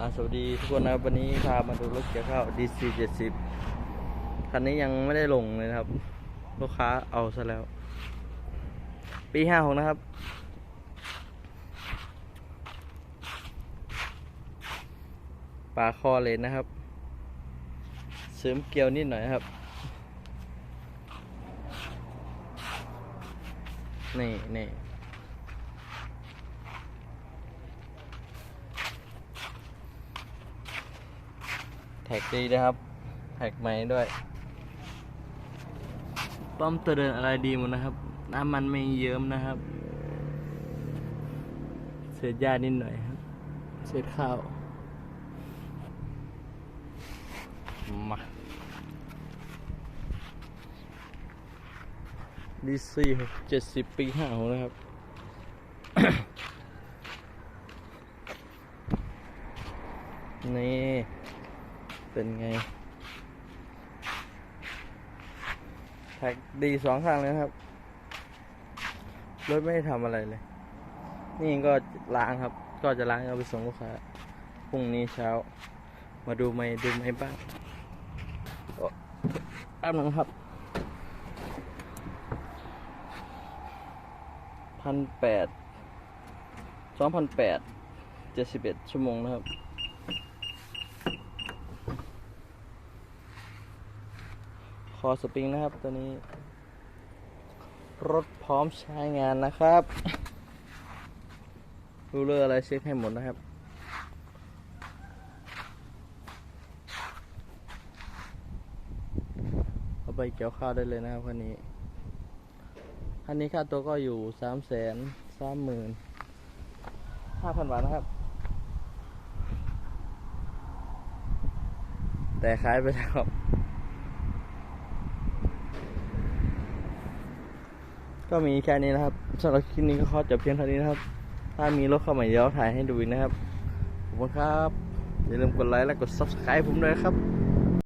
สวัสดีทุกคนนะวันนี้พามาดูรถเกี่ยวข้าว DC 70 คันนี้ยังไม่ได้ลงเลยนะครับ ลูกค้าเอาซะแล้ว ปี 56 นะครับ ปลาคอเลนนะครับ เสริมเกลียวนิดหน่อยนะครับ นี่นี่ ท็กดีนะครับ แท็กใหม่ด้วย ป้อมตัวเดินอะไรดีหมดนะครับ น้ำมันไม่เยิ้มนะครับ เศษหญ้านิดหน่อยครับ เศษข้าว มาดีซีหกเจ็ดสิบปีห้าของนะครับนี่ เป็นไงแท็กดีสองข้างเลยครับ รถไม่ได้ทำอะไรเลย นี่ก็ล้างครับ ก็จะล้างเอาไปส่งลูกค้าพรุ่งนี้เช้า มาดูไม่ดูไม่บ้างอ้แป๊บนึงครับพันแปดสองพันแปดเจ็ดสิบเอ็ดชั่วโมงนะครับ คอสปริงนะครับ ตัวนี้ รถพร้อมใช้งานนะครับรูเลอร์อะไรเช็คให้หมดนะครับ เอาไปเกี่ยวข้าวได้เลยนะครับคันนี้คันนี้ค่าตัวก็อยู่สามแสนสามหมื่นห้าพันบาทนะครับ แต่ขายไปแล้วครับ ก็มีแค่นี้นะครับสำหรับคลิปนี้ก็ขอจบเพียงเท่านี้นะครับ ถ้ามีรถเข้ามาเดี๋ยวถ่ายให้ดูนะครับ ขอบคุณครับ อย่าลืมกดไลค์และกด subscribe ผมด้วยครับ